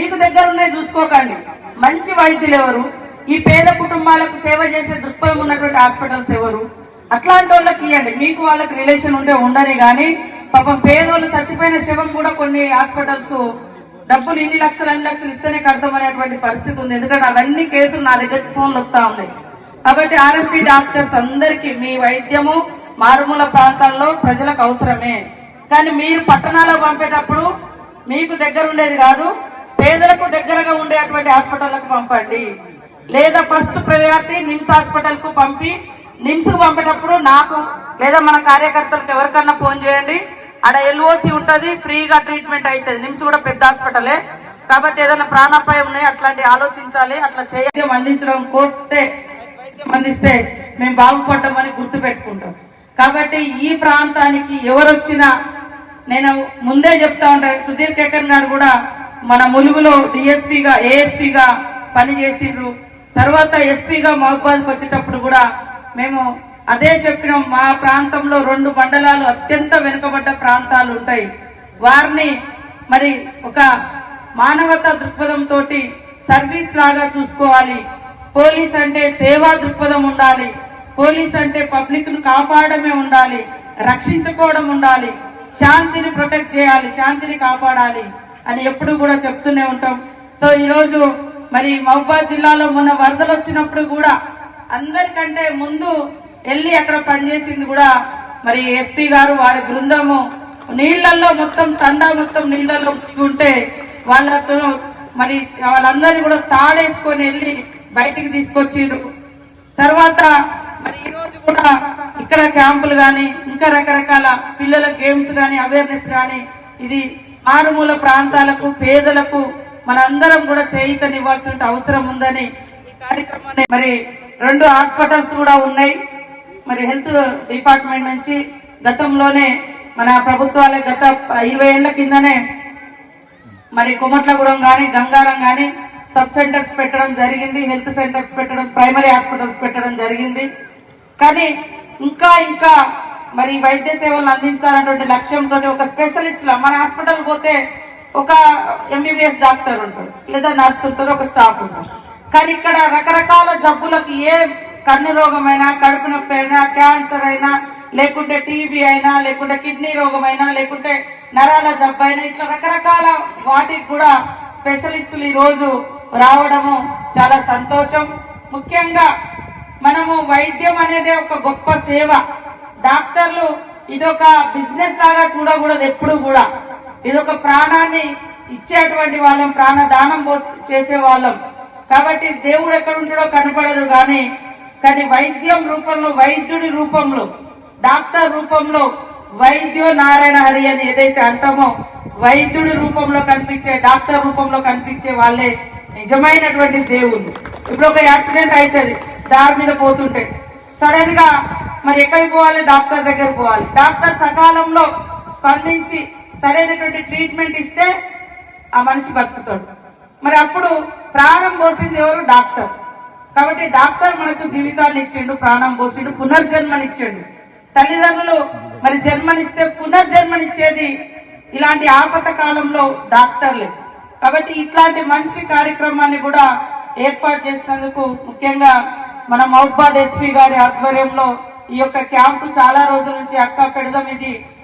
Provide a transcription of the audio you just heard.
మీకు దగ్గర ఉన్నాయి చూసుకోకండి. మంచి వైద్యులు ఎవరు? ఈ పేద కుటుంబాలకు సేవ చేసే దృక్పథం ఉన్నటువంటి హాస్పిటల్స్ ఎవరు? అట్లాంటి వాళ్ళకి ఇవ్వండి మీకు వాళ్ళకి రిలేషన్ ఉండే ఉండని కానీ పాపం పేదోళ్ళు చచ్చిపోయిన శవం కూడా కొన్ని హాస్పిటల్స్ డబ్బులు ఇన్ని లక్షలు అన్ని లక్షలు ఇస్తేనే కడతామనేటువంటి పరిస్థితి ఉంది. ఎందుకంటే అవన్నీ కేసులు నా దగ్గర ఫోన్లు వస్తూ ఉన్నాయి. కాబట్టి ఆర్ఎంపీ డాక్టర్స్ అందరికీ మీ వైద్యము మారుమూల ప్రాంతాల్లో ప్రజలకు అవసరమే. కానీ మీరు పట్టణాలకు పంపేటప్పుడు మీకు దగ్గర ఉండేది కాదు పేదలకు దగ్గరగా ఉండేటువంటి హాస్పిటళ్ళకు పంపండి. లేదా ఫస్ట్ ప్రయారిటీ నిమ్స్ హాస్పిటల్కు పంపి నిమ్స్కు పంపేటప్పుడు నాకు లేదా మన కార్యకర్తలకు ఎవరికన్నా ఫోన్ చేయండి. ఆడ ఎల్ఓసి ఉంటుంది ఫ్రీగా ట్రీట్మెంట్ అవుతుంది నిమ్స్ కూడా పెద్ద హాస్పిటలే. కాబట్టి ఏదైనా ప్రాణాపాయం ఉన్నాయి అట్లాంటి ఆలోచించాలి అట్లా చేయం అందించడం కోస్తే అందిస్తే మేము బాగుపడ్డామని గుర్తు పెట్టుకుంటాం కాబట్టి ఈ ప్రాంతానికి ఎవరు వచ్చినా నేను ముందే చెప్తా ఉంటాను సుధీర్ కేకర్ గారు కూడా మన ములుగులో డిఎస్పీగా ఏఎస్పీగా పనిచేసిండ్రు. తర్వాత ఎస్పీగా మహబాద్కి వచ్చేటప్పుడు కూడా మేము అదే చెప్పినాం మా ప్రాంతంలో రెండు మండలాలు అత్యంత వెనుకబడ్డ ప్రాంతాలు ఉంటాయి. వారిని మరి ఒక మానవతా దృక్పథంతో సర్వీస్ లాగా చూసుకోవాలి. పోలీస్ అంటే సేవా దృక్పథం ఉండాలి. పోలీస్ అంటే పబ్లిక్ను కాపాడమే ఉండాలి రక్షించుకోవడం ఉండాలి శాంతిని ప్రొటెక్ట్ చేయాలి శాంతిని కాపాడాలి అని ఎప్పుడు కూడా చెప్తూనే ఉంటాం. సో ఈరోజు మరి మహబాద్ జిల్లాలో మొన్న వరదలు వచ్చినప్పుడు కూడా అందరికంటే ముందు వెళ్ళి అక్కడ పనిచేసింది కూడా మరి ఎస్పీ గారు వారి బృందము. నీళ్ళలో మొత్తం తండా మొత్తం నీళ్ళలో ఉంటే వాళ్ళతో మరి వాళ్ళందరినీ కూడా తాడేసుకొని వెళ్ళి బయటికి తీసుకొచ్చిండ్రు. తర్వాత కూడా ఇక్కడ క్యాంపులు కానీ ఇంకా రకరకాల పిల్లల గేమ్స్ కానీ అవేర్నెస్ కానీ ఇది మారుమూల ప్రాంతాలకు పేదలకు మనందరం కూడా చేయితనివ్వాల్సిన అవసరం ఉందని ఈ కార్యక్రమాన్ని మరి రెండు హాస్పిటల్స్ కూడా ఉన్నాయి. మరి హెల్త్ డిపార్ట్మెంట్ నుంచి గతంలోనే మన ప్రభుత్వాలే గత ఇరవై ఏళ్ళ కిందనే మరి కుమట్లగూడెం కానీ గంగారం కానీ సబ్ సెంటర్స్ పెట్టడం జరిగింది. హెల్త్ సెంటర్స్ పెట్టడం ప్రైమరీ హాస్పిటల్స్ పెట్టడం జరిగింది. కానీ ఇంకా ఇంకా మరి వైద్య సేవలను అందించాలన్నటువంటి లక్ష్యంతో ఒక స్పెషలిస్ట్ మన హాస్పిటల్ పోతే ఒక ఎంబీబీఎస్ డాక్టర్ ఉంటాడు లేదా నర్స్ ఉంటారు ఒక స్టాఫ్ ఉంటారు కానీ ఇక్కడ రకరకాల జబ్బులకు ఏ కన్ను రోగమైనా కడుపు నొప్పి అయినా క్యాన్సర్ అయినా లేకుంటే టీబీ అయినా లేకుంటే కిడ్నీ రోగమైనా లేకుంటే నరాల జబ్బు అయినా ఇట్లా రకరకాల వాటికి కూడా స్పెషలిస్టులు ఈరోజు రావడము చాలా సంతోషం. ముఖ్యంగా మనము వైద్యం అనేది ఒక గొప్ప సేవ. డాక్టర్లు ఇదొక బిజినెస్ లాగా చూడకూడదు ఎప్పుడు కూడా. ఇదొక ప్రాణాన్ని ఇచ్చేటువంటి వాళ్ళం ప్రాణదానం చేసే వాళ్ళం. కాబట్టి దేవుడు ఎక్కడ ఉంటాడో కనపడరు కానీ కానీ వైద్యం రూపంలో వైద్యుడి రూపంలో డాక్టర్ రూపంలో వైద్యో నారాయణ హరి అని ఏదైతే అంటామో వైద్యుడి రూపంలో కనిపించే డాక్టర్ రూపంలో కనిపించే వాళ్ళే నిజమైనటువంటి దేవుళ్ళు. ఇప్పుడు ఒక యాక్సిడెంట్ అవుతుంది దారి మీద పోతుంటే. సడన్గా మరి ఎక్కడికి పోవాలి? డాక్టర్ దగ్గర పోవాలి. డాక్టర్ సకాలంలో స్పందించి సరైనటువంటి ట్రీట్మెంట్ ఇస్తే ఆ మనిషి బతుకుతాడు. మరి అప్పుడు ప్రాణం పోసింది ఎవరు? డాక్టర్. కాబట్టి డాక్టర్ మనకు జీవితాన్ని ఇచ్చిండు ప్రాణం పోసిండు పునర్జన్మనిచ్చిండు. తల్లిదండ్రులు మరి జన్మనిస్తే పునర్జన్మనిచ్చేది ఇలాంటి ఆపత కాలంలో డాక్టర్లే. కాబట్టి ఇట్లాంటి మంచి కార్యక్రమాన్ని కూడా ఏర్పాటు చేసినందుకు ముఖ్యంగా మన మహబాద్ ఎస్పీ గారి ఆధ్వర్యంలో ఈ యొక్క క్యాంపు చాలా రోజుల నుంచి అక్క పెడదాం ఇది